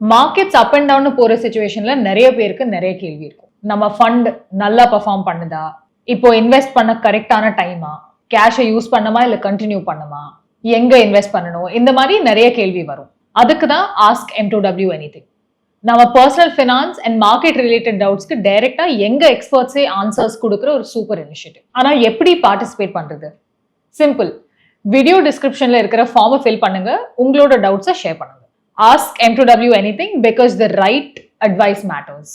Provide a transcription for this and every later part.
Markets up and down போகிற சுச்சுவேஷனில் நிறைய பேருக்கு நிறைய கேள்வி இருக்கும். நம்ம ஃபண்ட் நல்லா பர்ஃபார்ம் பண்ணுதா? இப்போ இன்வெஸ்ட் பண்ண கரெக்டான டைமா கேஷை யூஸ் பண்ணுமா இல்லை கண்டினியூ பண்ணுமா? எங்கே இன்வெஸ்ட் பண்ணணும்? இந்த மாதிரி நிறைய கேள்வி வரும். அதுக்கு தான் ask em to W any நம்ம personal finance and market related டவுட்ஸ்க்கு டைரெக்டாக எங்கள் எக்ஸ்பர்ட்ஸே ஆன்சர்ஸ் கொடுக்குற ஒரு சூப்பர் இனிஷியேட்டிவ் ஆனால் எப்படி பார்ட்டிசிபேட் பண்ணுறது சிம்பிள் வீடியோ டிஸ்கிரிப்ஷனில் இருக்கிற ஃபார்மை ஃபில் பண்ணுங்க. உங்களோட டவுட்ஸை ஷேர் பண்ணுங்க. Ask em to because anything advice the right advice matters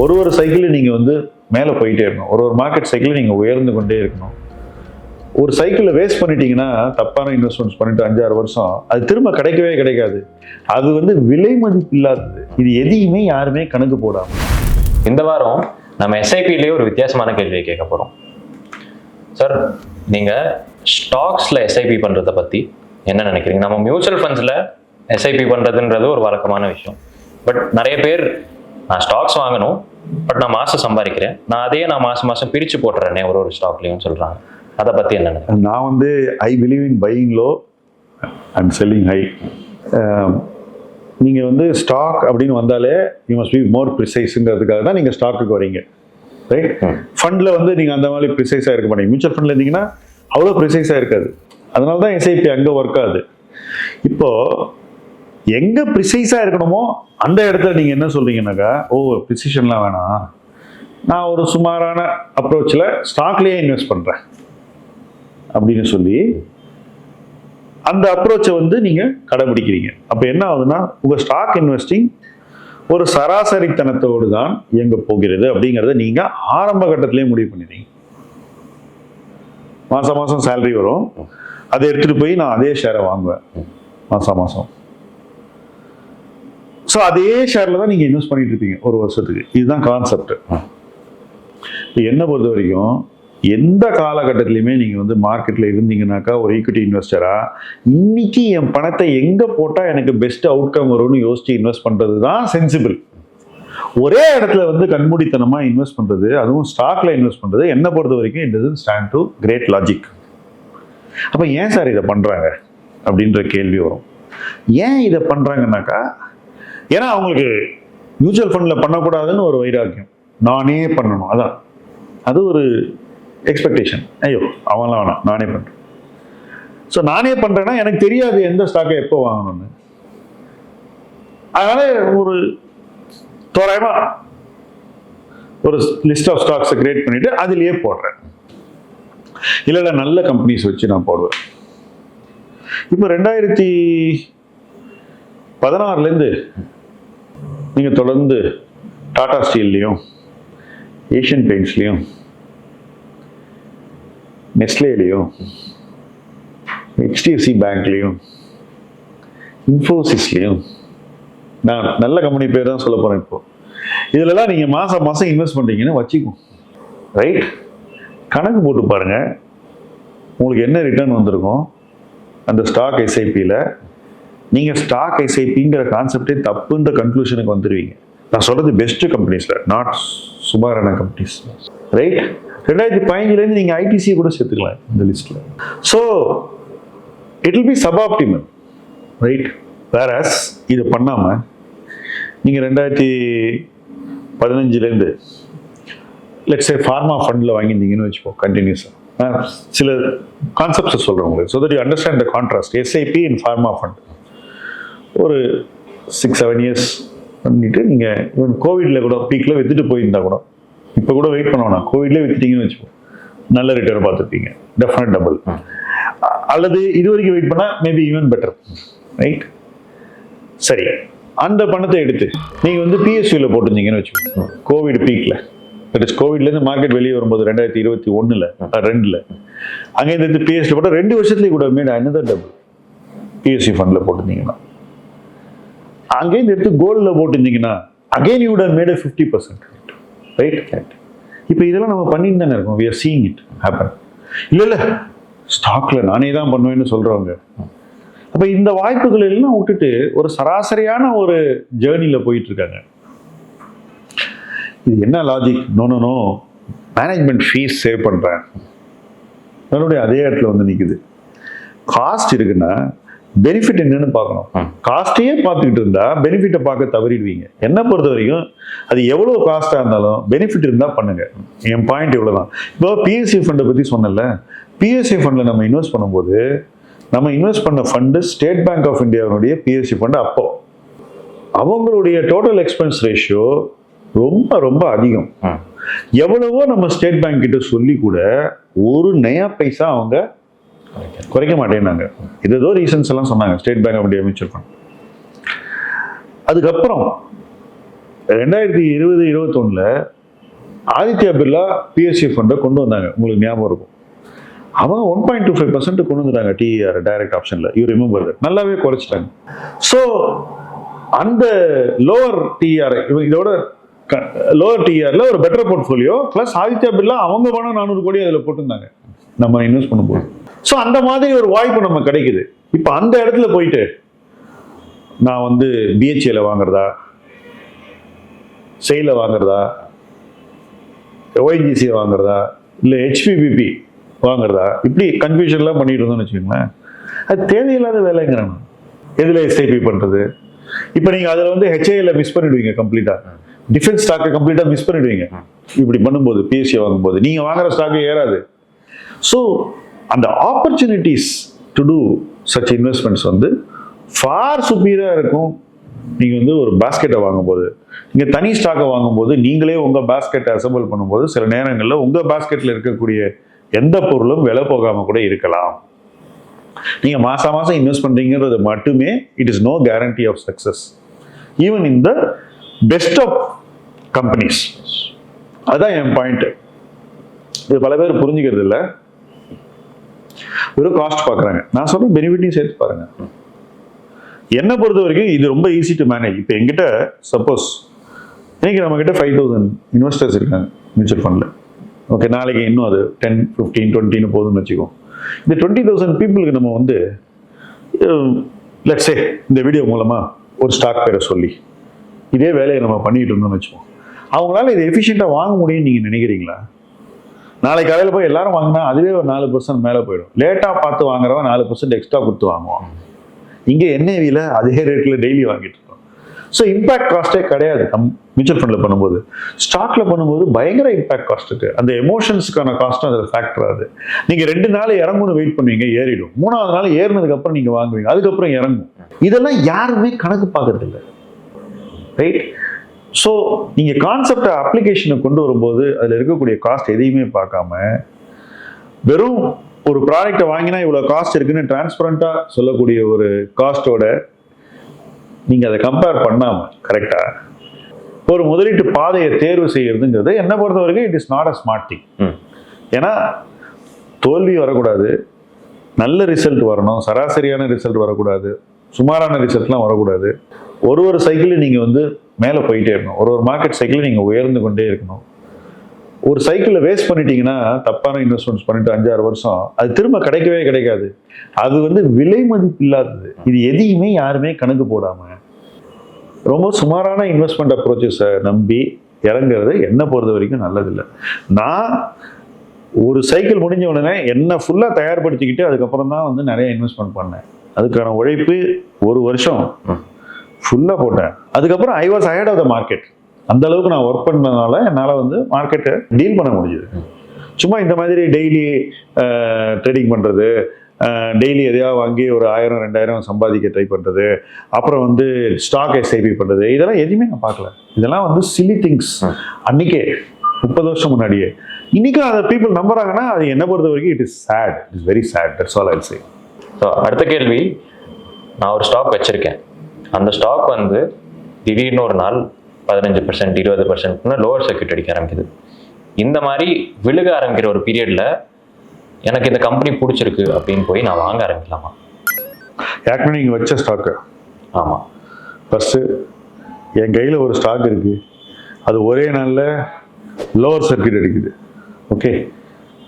ஒரு ஒரு சைக்கிளும் நீங்கள் வந்து மேலே போயிட்டே இருக்கணும். ஒரு ஒரு மார்க்கெட் சைக்கிளும் நீங்கள் உயர்ந்து கொண்டே இருக்கணும். ஒரு சைக்கிளில் வேஸ்ட் பண்ணிட்டீங்கன்னா தப்பான இன்வெஸ்ட்மெண்ட்ஸ் பண்ணிட்டு அஞ்சாறு வருஷம் அது திரும்ப கிடைக்கவே கிடைக்காது. அது வந்து விலை மதிப்பு இல்லாதது. இது எதையுமே யாருமே கணக்கு போடாம. இந்த வாரம் நம்ம எஸ்ஐபிலேயே ஒரு வித்தியாசமான கேள்வியை கேட்க போகிறோம் சார் நீங்கள் ஸ்டாக்ஸில் எஸ்ஐபி பண்ணுறத பற்றி என்ன நினைக்கிறீங்க? நம்ம மியூச்சுவல் ஃபண்ட்ஸில் எஸ்ஐபி பண்ணுறதுன்றது ஒரு வழக்கமான விஷயம். பட் நிறைய பேர் நான் ஸ்டாக்ஸ் வாங்கணும் பட் நான் மாதம் சம்பாதிக்கிறேன். நான் அதையே நான் மாதம் மாதம் பிரித்து போட்டுறேனே ஒரு ஒரு ஸ்டாக்லேயும் சொல்கிறாங்க அதை பற்றி என்ன நான் வந்து I believe in buying low and selling high நீங்கள் வந்து ஸ்டாக் அப்படின்னு வந்தாலே யூ மஸ்ட் பி மோர் ப்ரிசைஸுங்கிறதுக்காக தான் நீங்கள் ஸ்டாக்குக்கு வரீங்க ரைட். ஃபண்டில் வந்து நீங்கள் அந்த மாதிரி ப்ரிசைஸாக இருக்க மாட்டீங்க. மியூச்சுவல் ஃபண்டில் இருந்தீங்கன்னா அவ்வளோ ப்ரிசைஸாக இருக்காது. அதனால தான் எஸ்ஐபி அங்கே ஒர்க் ஆகுது. இப்போது எங்கே ப்ரிசைஸாக இருக்கணுமோ அந்த இடத்துல நீங்கள் என்ன சொல்கிறீங்கன்னாக்கா ஓ ப்ரிசிஷன்லாம் வேணாம். நான் ஒரு சுமாரான அப்ரோச்சில் ஸ்டாக்லேயே இன்வெஸ்ட் பண்ணுறேன் அப்படின்னு சொல்லி அந்த அப்ரோச்சை வந்து நீங்கள் கடைபிடிக்கிறீங்க. அப்போ என்ன ஆகுதுன்னா உங்கள் ஸ்டாக் இன்வெஸ்டிங் ஒரு சராசரித்தனத்தோடு தான் இயங்க போகிறது அப்படிங்கிறத நீங்கள் ஆரம்ப கட்டத்திலே முடிவு பண்ணிடுறீங்க. மாதம் மாதம் சேலரி வரும். அதை எடுத்துகிட்டு போய் நான் அதே ஷேரை வாங்குவேன் மாதம் மாதம் ஸோ அதே ஷேரில் தான் நீங்கள் இன்வெஸ்ட் பண்ணிட்டு இருப்பீங்க ஒரு வருஷத்துக்கு. இதுதான் கான்செப்ட் இப்போ என்ன பொறுத்த வரைக்கும் எந்த காலகட்டத்திலையுமே நீங்கள் வந்து மார்க்கெட்டில் இருந்தீங்கன்னாக்கா ஒரு ஈக்விட்டி இன்வெஸ்டராக இன்னைக்கு என் பணத்தை எங்கே போட்டால் எனக்கு பெஸ்ட் அவுட்கம் வரும்னு யோசித்து இன்வெஸ்ட் பண்ணுறது தான் சென்சிபிள் ஒரே இடத்துல வந்து கண்மூடித்தனமாக இன்வெஸ்ட் பண்ணுறது அதுவும் ஸ்டாக்ல இன்வெஸ்ட் பண்ணுறது என்னை பொறுத்த வரைக்கும் it doesn't stand to great logic அப்போ ஏன் சார் இதை பண்ணுறாங்க அப்படின்ற கேள்வி வரும். ஏன் இதை பண்ணுறாங்கனாக்கா ஏன்னா அவங்களுக்கு மியூச்சுவல் ஃபண்டில் பண்ணக்கூடாதுன்னு ஒரு வைராக்கியம். நானே பண்ணணும் அதான். அது ஒரு எக்ஸ்பெக்டேஷன் ஐயோ அவங்களாம் வேணாம். நானே பண்ணுறேன் ஸோ நானே பண்ணுறேன்னா எனக்கு தெரியாது எந்த ஸ்டாக்கை எப்போ வாங்கணும்னு. அதனால ஒரு தோராயமாக ஒரு லிஸ்ட் ஆஃப் ஸ்டாக்ஸை கிரியேட் பண்ணிவிட்டு அதிலேயே போடுறேன். இல்லை நல்ல கம்பெனிஸ் வச்சு நான் போடுவேன். இப்போ ரெண்டாயிரத்தி பதினாறுலேருந்து நீங்கள் தொடர்ந்து டாடா ஸ்டீல்லையும் ஏஷியன் பெயிண்ட்ஸ்லேயும் நெஸ்லேலையும் ஹெச்டிஎஃப்சி பேங்க்லேயும் இன்ஃபோசிஸ்லேயும் நான் நல்ல கம்பெனி பேர் தான் சொல்ல போகிறேன் இப்போது இதிலலாம் நீங்கள் மாதம் மாதம் இன்வெஸ்ட் பண்ணுறீங்கன்னு வச்சுக்கோ ரைட் கணக்கு போட்டு பாருங்கள் உங்களுக்கு என்ன ரிட்டர்ன் வந்திருக்கும்? அந்த ஸ்டாக் எஸ்ஐபியில் நீங்கள் ஸ்டாக் எஸ்ஐபிங்கிற கான்செப்டே தப்புன்ற கன்க்ளூஷனுக்கு வந்துடுவீங்க நான் சொல்கிறது பெஸ்ட்டு கம்பெனிஸில் நாட் சுமாரான கம்பெனிஸ் ரைட் ரெண்டாயிரத்தி பதினஞ்சுலேருந்து நீங்கள் ஐடிசி கூட சேர்த்துக்கலாம் இந்த லிஸ்ட்டில் so it will be suboptimal right whereas இதை பண்ணாமல் நீங்கள் ரெண்டாயிரத்தி பதினஞ்சுலேருந்து லெட்ஸ் ஏ ஃபார்மா ஃபண்டில் வாங்கியிருந்தீங்கன்னு வச்சுப்போம் கண்டினியூஸாக நான் சில கான்செப்ட்ஸை சொல்கிறேன் உங்களுக்கு so that you understand the contrast SIP in pharma fund ஒரு சிக்ஸ் செவன் இயர்ஸ் பண்ணிட்டு நீங்கள் ஈவன் கோவிடில் கூட பீக்கில் விற்றுட்டு போயிருந்தா கூட இப்போ கூட வெயிட் பண்ண வேணாம். கோவிட்லேயே விற்றுட்டீங்கன்னு வச்சுப்போம் நல்ல ரிட்டர்ன் பார்த்துருப்பீங்க. டெஃபினட் டபுள் அல்லது இது வரைக்கும் வெயிட் பண்ணால் மேபி ஈவன் பெட்டர் ரைட் சரி. அந்த பணத்தை எடுத்து நீங்கள் வந்து பிஎஸ்யூவில் போட்டிருந்தீங்கன்னு வச்சுக்கோங்க. கோவிட் பீக்கில் தட் இஸ் கோவிட்லேருந்து மார்க்கெட் வெளியே வரும்போது ரெண்டாயிரத்தி இருபத்தி ஒன்றில் ரெண்டில். அங்கேருந்து இருந்து பிஎஸ்சி போட்டால் ரெண்டு வருஷத்துலேயே கூட மேட் அனதர் டபுள் பிஎஸ்சி ஃபண்டில் போட்டிருந்தீங்கன்னா. அங்கேருந்து எடுத்து கோல்டில் போட்டிருந்தீங்கன்னா again you made fifty percent right இப்போ இதெல்லாம் நம்ம பண்ணிட்டு தானே இருக்கோம். We are seeing it happen இல்லை இல்லை. ஸ்டாக்ல நானே தான் பண்ணுவேன்னு சொல்கிறவங்க அப்போ இந்த வாய்ப்புகள் எல்லாம் விட்டுட்டு ஒரு சராசரியான ஒரு ஜேர்னியில் போயிட்டு இருக்காங்க. இது என்ன logic no no no management fees save பண்ணுறேன் அதனுடைய அதே இடத்துல வந்து நிற்குது காஸ்ட் இருக்குன்னா பெனிஃபிட் என்னன்னு பார்க்கணும். காஸ்ட்டையே பார்த்துக்கிட்டு இருந்தா பெனிஃபிட்டை பார்க்க தவறிடுவீங்க. என்ன பொறுத்த வரைக்கும் அது எவ்வளோ காஸ்ட்டாக இருந்தாலும் பெனிஃபிட் இருந்தால் பண்ணுங்க. என் பாயிண்ட் இவ்வளோ தான் இப்போ பிஎஸ்சி ஃபண்டை பற்றி சொன்னல பிஎஸ்சி ஃபண்டில் நம்ம இன்வெஸ்ட் பண்ணும்போது நம்ம இன்வெஸ்ட் பண்ண ஃபண்டு ஸ்டேட் பேங்க் ஆஃப் இந்தியாவுடைய பிஎஸ்சி ஃபண்டு அப்போ. அவங்களுடைய டோட்டல் எக்ஸ்பென்ஸ் ரேஷியோ ரொம்ப ரொம்ப அதிகம். எவ்வளவோ நம்ம ஸ்டேட் பேங்க் கிட்ட சொல்லி கூட ஒரு நயா பைசா அவங்க குறைக்க மாட்டேன்னாங்க. இது ஏதோ ரீசன்ஸ் எல்லாம் சொன்னாங்க. State Bank of India mutual fund அதுக்கப்புறம் ரெண்டாயிரத்தி இருபது இருபத்தொன்னுல ஆதித்யா பிர்லா பிஎஸ்சி ஃபண்டை கொண்டு வந்தாங்க. உங்களுக்கு ஞாபகம் இருக்கும். அவங்க one point two five percent கொண்டு வந்துட்டாங்க. டிஆர் டைரக்ட் ஆப்ஷனில் யூ ரிமெம்பர் நல்லாவே குறைச்சிட்டாங்க. ஸோ அந்த லோவர் டிஆர் இதோட லோவர் டிஆர்ல ஒரு better portfolio plus Aditya Birla அவங்க பணம் நானூறு கோடி அதில் போட்டிருந்தாங்க. நம்ம இன்வெஸ்ட் பண்ணும்போது. ஸோ அந்த மாதிரி ஒரு வாய்ப்பு நம்ம கிடைக்குது. இப்போ அந்த இடத்துல போயிட்டு நான் வந்து பிஹெச்ஏல வாங்குறதா? செயல வாங்குறதா? ஓஎன்ஜிசி வாங்குறதா? இல்லை ஹெச்பிபிபி வாங்குறதா? இப்படி கன்ஃபியூஷன்லாம் பண்ணிட்டு இருந்தோம்னு வச்சுக்கோங்களேன். அது தேவையில்லாத வேலைங்கிறேன் எதில் எஸ்ஐபி பண்ணுறது இப்போ நீங்கள் அதில் வந்து ஹெச்ஏல மிஸ் பண்ணிடுவீங்க கம்ப்ளீட்டாக டிஃபென்ஸ் ஸ்டாக்கை கம்ப்ளீட்டாக மிஸ் பண்ணிடுவீங்க. இப்படி பண்ணும்போது பிஎஸ்சி வாங்கும்போது. நீங்கள் வாங்குற ஸ்டாக்கு ஏறாது. ஸோ அந்த opportunities to do such investments வந்து ஃபார் சுப்பீரியராக இருக்கும். நீங்கள் வந்து ஒரு பாஸ்கெட்டை வாங்கும்போது நீங்கள் தனி ஸ்டாக்கை வாங்கும்போது நீங்களே உங்கள் பாஸ்கெட்டை அசம்பிள் பண்ணும்போது சில நேரங்களில் உங்கள் பாஸ்கெட்டில் இருக்கக்கூடிய எந்த பொருளும் விலை போகாமல் கூட இருக்கலாம். நீங்கள் மாதம் மாதம் இன்வெஸ்ட் பண்ணுறீங்கிறது மட்டுமே it is no guarantee of success even in the best of companies அதுதான் என் பாயிண்ட் இது பல பேர் புரிஞ்சுக்கிறது இல்லை வெறும் காஸ்ட் பார்க்குறாங்க நான் சொல்கிறேன் பெனிஃபிட்டையும் சேர்த்து பாருங்க. என்னை பொறுத்த வரைக்கும் இது ரொம்ப ஈஸி டு மேனேஜ் இப்போ எங்கிட்ட சப்போஸ் இன்றைக்கி நம்ம ஃபைவ் தௌசண்ட் இன்வெஸ்டர்ஸ் இருக்காங்க மியூச்சுவல் ஃபண்டில் ஓகே நாளைக்கு இன்னும் அது டென் ஃபிஃப்டீன் டுவெண்ட்டின்னு போதும்னு வச்சுக்கோம் இந்த டுவெண்ட்டி தௌசண்ட் பீப்புளுக்கு நம்ம வந்து லெட்ஸே இந்த வீடியோ மூலமாக ஒரு ஸ்டாக் பேரை சொல்லி இதே வேலையை நம்ம பண்ணிட்டு இருந்தோம்னு வச்சுக்கோம் அவங்களால இதை எஃபிஷியண்டாக வாங்க முடியும்னு நீங்கள் நினைக்கிறீங்களா? நாளைக்கு காலையில் போய் எல்லாரும் வாங்கினா அதுவே ஒரு நாலு பர்சன்ட் மேலே போயிடும். லேட்டாக பார்த்து வாங்குறவன் நாலு பர்சன்ட் எக்ஸ்ட்ரா கொடுத்து வாங்குவான். இங்கே என்ஐவியில் அதே ரேட்டில் டெய்லி வாங்கிட்டு இருக்கோம். ஸோ இம்பாக்ட் காஸ்ட்டே கிடையாது. கம் மியூச்சுவல் ஃபண்டில் பண்ணும்போது. ஸ்டாக்ல பண்ணும்போது பயங்கர இம்பாக்ட் காஸ்ட் இருக்கு. அந்த எமோஷன்ஸ்க்கான காஸ்ட்டும் அதில் ஃபேக்டர் ஆகுது நீங்கள் ரெண்டு நாள் இறங்கும்னு வெயிட் பண்ணுவீங்க ஏறிடும். மூணாவது நாள் ஏறினதுக்கு அப்புறம் நீங்கள் வாங்குவீங்க. அதுக்கப்புறம் இறங்கும். இதெல்லாம் யாருமே கணக்கு பார்க்கறதில்ல ரைட் ஸோ நீங்கள் கான்செப்டை அப்ளிகேஷனை கொண்டு வரும்போது அதில் இருக்கக்கூடிய காஸ்ட் எதையுமே பார்க்காம வெறும் ஒரு ப்ராடக்ட்டை வாங்கினா இவ்வளோ காஸ்ட் இருக்குன்னு டிரான்ஸ்பரண்ட்டாக சொல்லக்கூடிய ஒரு காஸ்ட்டோட நீங்கள் அதை கம்பேர் பண்ணாமல் கரெக்டாக ஒரு முதலீட்டு பாதையை தேர்வு செய்யறதுங்கிறது என்னை பொறுத்த வரைக்கும் it is not a smart thing. ஏன்னா தோல்வி வரக்கூடாது. நல்ல ரிசல்ட் வரணும். சராசரியான ரிசல்ட் வரக்கூடாது. சுமாரான ரிசல்ட்லாம் வரக்கூடாது. ஒரு ஒரு சைக்கிளும் நீங்கள் வந்து மேலே போயிட்டே இருக்கணும். ஒரு ஒரு மார்க்கெட் சைக்கிளில் நீங்கள் உயர்ந்து கொண்டே இருக்கணும். ஒரு சைக்கிளில் வேஸ்ட் பண்ணிட்டீங்கன்னா தப்பான இன்வெஸ்ட்மெண்ட்ஸ் பண்ணிட்டு அஞ்சாறு வருஷம் அது திரும்ப கிடைக்கவே கிடைக்காது. அது வந்து விலை மதிப்பு இல்லாதது. இது எதையுமே யாருமே கணக்கு போடாமல் ரொம்ப சுமாரான இன்வெஸ்ட்மெண்ட் அப்ரோச்சஸை நம்பி இறங்குறது என்னை பொறுத்த வரைக்கும் நல்லதில்லை. நான் ஒரு சைக்கிள் முடிஞ்ச உடனே என்னை ஃபுல்லாக தயார்படுத்திக்கிட்டு அதுக்கப்புறம் தான் வந்து நிறைய இன்வெஸ்ட்மெண்ட் பண்ணேன். அதுக்கான உழைப்பு ஒரு வருஷம். ம். ஃபுல்லாக போட்டேன். அதுக்கப்புறம் I was ahead of the market அந்த அளவுக்கு நான் ஒர்க் பண்ணதுனால என்னால் வந்து மார்க்கெட்டை டீல் பண்ண முடியுது. சும்மா இந்த மாதிரி டெய்லி ட்ரேடிங் பண்ணுறது டெய்லி எதையாவது வாங்கி ஒரு ஆயிரம் ரெண்டாயிரம் சம்பாதிக்க ட்ரை பண்ணுறது அப்புறம் வந்து ஸ்டாக் எஸ்ஐபி பண்ணுறது இதெல்லாம் எதுவுமே நான் பார்க்கல. இதெல்லாம் வந்து சில்லி திங்ஸ் ம். அன்னைக்கே முப்பது வருஷம் முன்னாடியே. இன்னைக்கும் அதை பீப்புள் நம்புறாங்கன்னா அது என்ன பொறுத்த வரைக்கும் it is sad it's very sad that's all I say so அடுத்த கேள்வி. நான் ஒரு ஸ்டாக் வச்சிருக்கேன். அந்த ஸ்டாக் வந்து திடீர்னு ஒரு நாள் பதினஞ்சு பர்சன்ட் இருபது பர்சன்ட்னு லோவர் சர்க்கியூட் அடிக்க ஆரம்பிக்குது. இந்த மாதிரி விழுக ஆரம்பிக்கிற ஒரு பீரியட்ல எனக்கு இந்த கம்பெனி பிடிச்சிருக்கு அப்படின்னு போய் நான் வாங்க ஆரம்பிக்கலாமா? ஏற்கனவே நீங்கள் வச்ச ஸ்டாக்கு ஆமா. ஃபஸ்ட்டு என் கையில் ஒரு ஸ்டாக் இருக்குது அது ஒரே நாளில் லோவர் சர்க்கியூட் அடிக்குது. ஓகே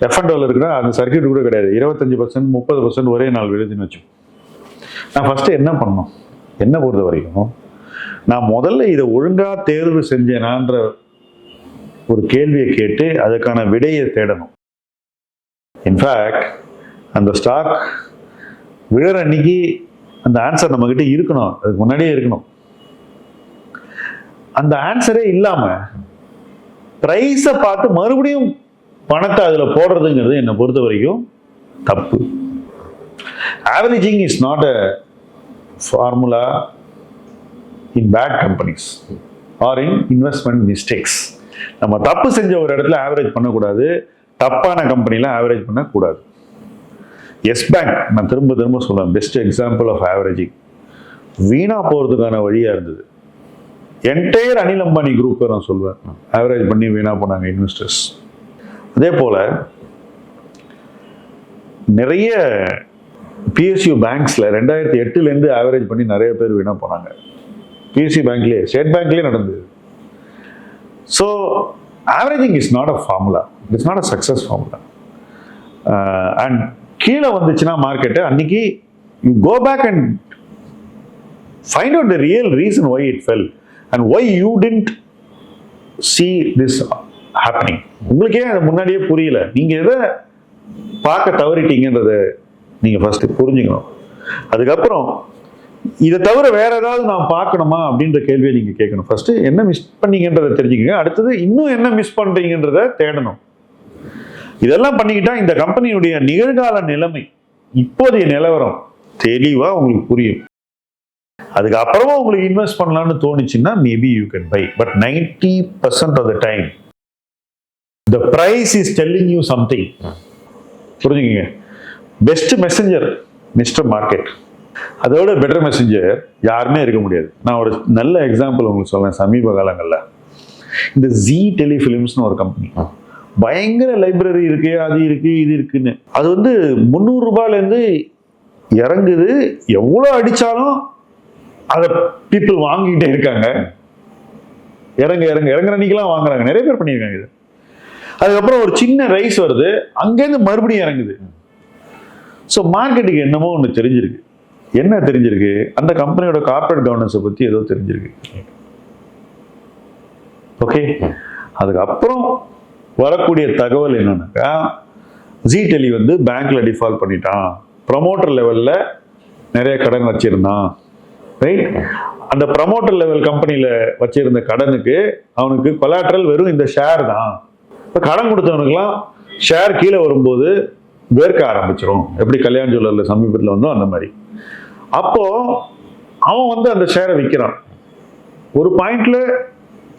எஃப் அண்ட் இருக்குன்னா அந்த சர்க்கியூட் கூட கிடையாது. இருபத்தஞ்சி பர்சன்ட் முப்பது பர்சன்ட் ஒரே நாள் விழுதுன்னு வச்சு நான் ஃபஸ்ட்டு என்ன பண்ணணும்? என்ன பொறுத்த வரைக்கும் நான் முதல்ல இதை ஒழுங்காக தேர்வு செஞ்சேனான்ற ஒரு கேள்வியை கேட்டு அதுக்கான விடையை தேடணும். இன்ஃபேக்ட் அந்த ஸ்டாக் விழற அன்னைக்கு அந்த ஆன்சர் நம்மக்கிட்ட இருக்கணும். அதுக்கு முன்னாடியே இருக்கணும். அந்த ஆன்சரே இல்லாமல் ப்ரைஸை பார்த்து மறுபடியும் பணத்தை அதில் போடுறதுங்கிறது என்னை பொறுத்த வரைக்கும் தப்பு. Averaging is not a formula in bad companies or in investment mistakes நம்ம தப்பு செஞ்ச ஒரு இடத்துல ஆவரேஜ் பண்ணக்கூடாது தப்பான கம்பெனியில் ஆவரேஜ் பண்ணக்கூடாது. எஸ் பேங்க் நான் திரும்ப திரும்ப சொல்லுவேன் பெஸ்ட் எக்ஸாம்பிள் ஆஃப் ஆவரேஜிங் வீணா போகிறதுக்கான வழியாக இருந்தது. என்டையர் அனில் அம்பானி குரூப்பை நான் சொல்வேன். ஆவரேஜ் பண்ணி வீணாக போனாங்க இன்வெஸ்டர்ஸ் அதே போல் நிறைய பிஎஸ்யூ பேங்க்ஸில் ரெண்டாயிரத்தி எட்டுலேருந்து ஆவரேஜ் பண்ணி நிறைய பேர் வீணாக போனாங்க. பிஎஸ்சி பேங்க்லேயே ஸ்டேட் பேங்க்லேயே நடந்தது. So averaging is not a formula it's not a success formula and கீழே வந்துச்சுன்னா மார்க்கெட்டு அன்னைக்கு you go back and find out the real reason why it fell and why you tend see this happening உங்களுக்கே அது முன்னாடியே புரியல. நீங்கள் எதை பார்க்க தவறிட்டீங்கன்றதை நீங்கள் ஃபஸ்ட்டு புரிஞ்சுக்கணும். அதுக்கப்புறம் இதை தவிர வேற ஏதாவது நான் பார்க்கணுமா அப்படின்ற கேள்வியை நீங்கள் கேட்கணும். ஃபர்ஸ்ட் என்ன மிஸ் பண்ணீங்கன்றதை தெரிஞ்சுக்கங்க. அடுத்தது இன்னும் என்ன மிஸ் பண்ணுறீங்கன்றத தேடணும். இதெல்லாம் பண்ணிக்கிட்டா இந்த கம்பெனியுடைய நிகழ்கால நிலைமை இப்போதைய நிலவரம் தெளிவாக உங்களுக்கு புரியும். அதுக்கப்புறமா உங்களுக்கு இன்வெஸ்ட் பண்ணலாம்னு தோணுச்சுன்னா maybe you can buy but ninety percent of the time the price is telling you something புரிஞ்சுக்கங்க? பெஸ்ட் மெசஞ்சர் மிஸ்டர் மார்க்கெட் அதோட பெட்டர் மெசஞ்சர் யாருமே இருக்க முடியாது. நான் ஒரு நல்ல எக்ஸாம்பிள் உங்களுக்கு சொல்றேன் சமீப காலங்களில். இந்த ஜி டெலிஃபிலிம்ஸ்னு ஒரு கம்பெனி பயங்கர லைப்ரரி இருக்கு அது இருக்கு இது இருக்குன்னு. அது வந்து முந்நூறு ரூபாயிலேருந்து இறங்குது. எவ்வளோ அடிச்சாலும் அதை பீப்புள் வாங்கிட்டே இருக்காங்க. இறங்க இறங்க இறங்குற அன்னைக்கெல்லாம் வாங்குறாங்க. நிறைய பேர் பண்ணியிருக்காங்க இது. அதுக்கப்புறம் ஒரு சின்ன ரைஸ் வருது. அங்கேருந்து மறுபடியும் இறங்குது. ஸோ மார்க்கெட்டுக்கு என்னமோ ஒன்று தெரிஞ்சிருக்கு. என்ன தெரிஞ்சிருக்கு? அந்த கம்பெனியோட கார்ப்பரேட் கவர்னன்ஸை பற்றி ஏதோ தெரிஞ்சிருக்கு. ஓகே அதுக்கப்புறம் வரக்கூடிய தகவல் என்னன்னாக்கா ஜி டெலி வந்து பேங்க்ல டிஃபால்ட் பண்ணிட்டான். ப்ரமோட்டர் லெவல்ல நிறைய கடன் வச்சிருந்தான். ரைட் அந்த ப்ரமோட்டர் லெவல் கம்பெனியில் வச்சிருந்த கடனுக்கு அவனுக்கு கொலாட்ரல் வெறும் இந்த ஷேர் தான். இப்போ கடன் கொடுத்தவனுக்குலாம் ஷேர் கீழே வரும்போது வேர்க்க ஆரம்பிச்சிரும். எப்படி கல்யாண ஜுவல்லரில் சமீபத்தில் வந்தோம் அந்த மாதிரி. அப்போ அவன் வந்து அந்த ஷேரை விற்கிறான் ஒரு பாயிண்ட்ல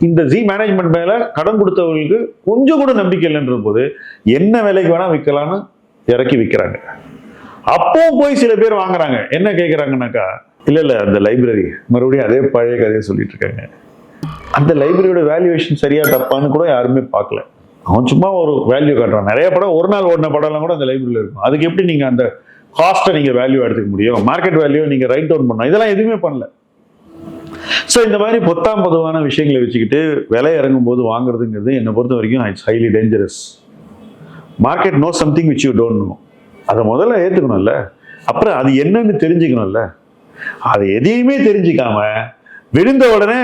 இந்த ஜி மேனேஜ்மெண்ட் மேல கடன் கொடுத்தவர்களுக்கு கொஞ்சம் கூட நம்பிக்கை இல்லைன்ற போது என்ன விலைக்கு வேணா விற்கலாம்னு இறக்கி விற்கிறாங்க அப்போ போய் சில பேர் வாங்குறாங்க. என்ன கேட்குறாங்கனாக்கா இல்லை இல்லை அந்த லைப்ரரி மறுபடியும் அதே பழைய கதையை சொல்லிட்டு இருக்காங்க. அந்த லைப்ரரியோட வேல்யூவேஷன் சரியா தப்பான்னு கூட யாருமே பார்க்கல. அவன் சும்மா ஒரு வேல்யூ காட்டுறான். நிறைய படம் ஒரு நாள் ஓடின படம்லாம் கூட அந்த லைப்ரரியில் இருக்கும். அதுக்கு எப்படி நீங்கள் அந்த காஸ்ட்டை நீங்கள் வேல்யூ எடுத்துக்க முடியும்? மார்க்கெட் வேல்யூ நீங்கள் ரைட் டவுன் பண்ணணும். இதெல்லாம் எதுவுமே பண்ணல. ஸோ இந்த மாதிரி பொத்தாம் பொதுவான விஷயங்களை வச்சுக்கிட்டு விலை இறங்கும் போது வாங்குறதுங்கிறது என்னை பொறுத்த வரைக்கும் it's highly dangerous market no something which you don't know அதை முதல்ல ஏற்றுக்கணும்ல அப்புறம் அது என்னன்னு தெரிஞ்சுக்கணும்ல. அது எதையுமே தெரிஞ்சிக்காம விழுந்த உடனே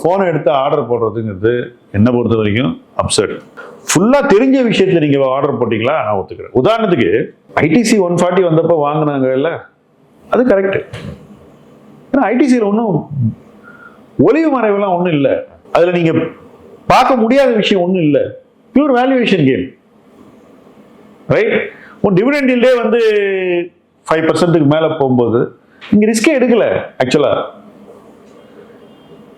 ஃபோனை எடுத்து ஆர்டர் போடுறதுங்கிறது என்னை பொறுத்த வரைக்கும் அப்செட் ஃபுல்லாக தெரிஞ்ச விஷயத்தில் நீங்கள் ஆர்டர் போட்டிங்களா? நான் ஒத்துக்கிறேன். உதாரணத்துக்கு ஐடிசி ஒன் ஃபார்ட்டி வந்தப்போ வாங்கினாங்கல்ல அது கரெக்டு ஏன்னா ஐடிசியில் ஒன்றும் ஒளிவு மறைவுலாம் ஒன்றும் இல்லை. அதில் நீங்கள் பார்க்க முடியாத விஷயம் ஒன்றும் இல்லை. பியூர் வேல்யூவேஷன் கேம் ரைட் உன் டிவிடெண்ட் டே வந்து ஃபைவ் பர்சன்ட்டுக்கு மேலே போகும்போது நீங்கள் ரிஸ்கே எடுக்கல ஆக்சுவலாக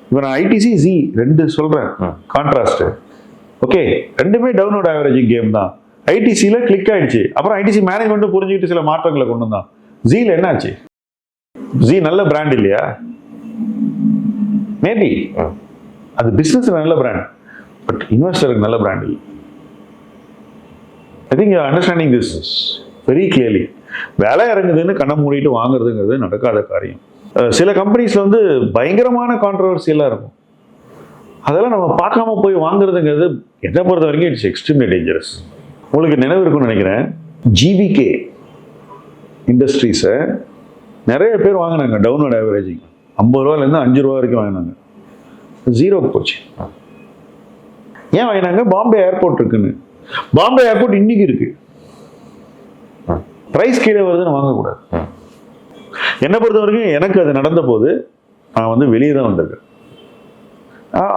இப்போ நான் ஐடிசி ஜி ரெண்டு சொல்கிறேன் கான்ட்ராஸ்ட்டு ஓகே ரெண்டுமே டவுன்லோட் ஆவரேஜிங் கேம் தான். ஐடிசியில் கிளிக் ஆயிடுச்சு. அப்புறம் ஐடிசி மேனேஜ்மெண்ட்டும் புரிஞ்சுக்கிட்டு சில மாற்றங்களை கொண்டு வந்தான். ஜியில் என்னாச்சு ஜி நல்ல பிராண்ட் இல்லையா? மேபி. அது பிஸ்னஸ் நல்ல பிராண்ட் பட் இன்வெஸ்டருக்கு நல்ல பிராண்ட் இல்லை. I think understanding this very clearly விலை இறங்குதுன்னு கண்ணை மூடிட்டு வாங்குறதுங்கிறது நடக்காத காரியம். சில கம்பெனிஸ்ல வந்து பயங்கரமான கான்ட்ரவர்சியெல்லாம் இருக்கும். அதெல்லாம் நம்ம பார்க்காம போய் வாங்குறதுங்கிறது என்னை பொறுத்த வரைக்கும் இட்ஸ் எக்ஸ்ட்ரீம்லி டேஞ்சரஸ் உங்களுக்கு நினைவு இருக்கும்னு நினைக்கிறேன். ஜிவிகே இண்டஸ்ட்ரீஸை நிறைய பேர் வாங்கினாங்க டவுனோட ஆவரேஜிங் ஐம்பது ரூபாயிலேருந்து அஞ்சு ரூபா வரைக்கும் வாங்கினாங்க. ஜீரோ போச்சு. ஏன் வாங்கினாங்க? பாம்பே ஏர்போர்ட் இருக்குன்னு. பாம்பே ஏர்போர்ட் இன்னைக்கு இருக்கு. ப்ரைஸ் கீழே வருதுன்னு வாங்கக்கூடாது. என்னை பொறுத்த வரைக்கும் எனக்கு அது நடந்த போது நான் வந்து வெளியே தான் வந்திருக்கேன்.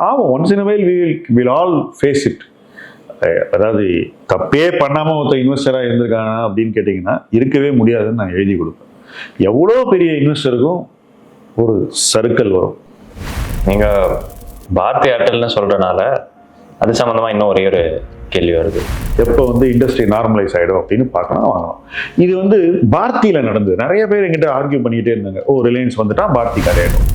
ஆமாம் once in will will will all face it அதாவது தப்பே பண்ணாமல் ஒருத்தர் இன்வெஸ்டராக இருந்திருக்காங்க அப்படின்னு கேட்டிங்கன்னா இருக்கவே முடியாதுன்னு நான் எழுதி கொடுப்பேன். எவ்வளோ பெரிய இன்வெஸ்டருக்கும் ஒரு சர்க்கிள் வரும். நீங்க பாரதி ஏர்டெல்னு சொல்றனால அது சம்பந்தமா இன்னும் ஒரே ஒரு கேள்வி வருது. எப்போ வந்து இண்டஸ்ட்ரி நார்மலைஸ் ஆகிடும் அப்படின்னு பார்க்கலாம் வாங்கலாம். இது வந்து பாரதியில் நடந்தது. நிறைய பேர் எங்கிட்ட ஆர்கியூ பண்ணிக்கிட்டே இருந்தாங்க. ஓ ரிலையன்ஸ் வந்துட்டா பாரதி கரையாடும்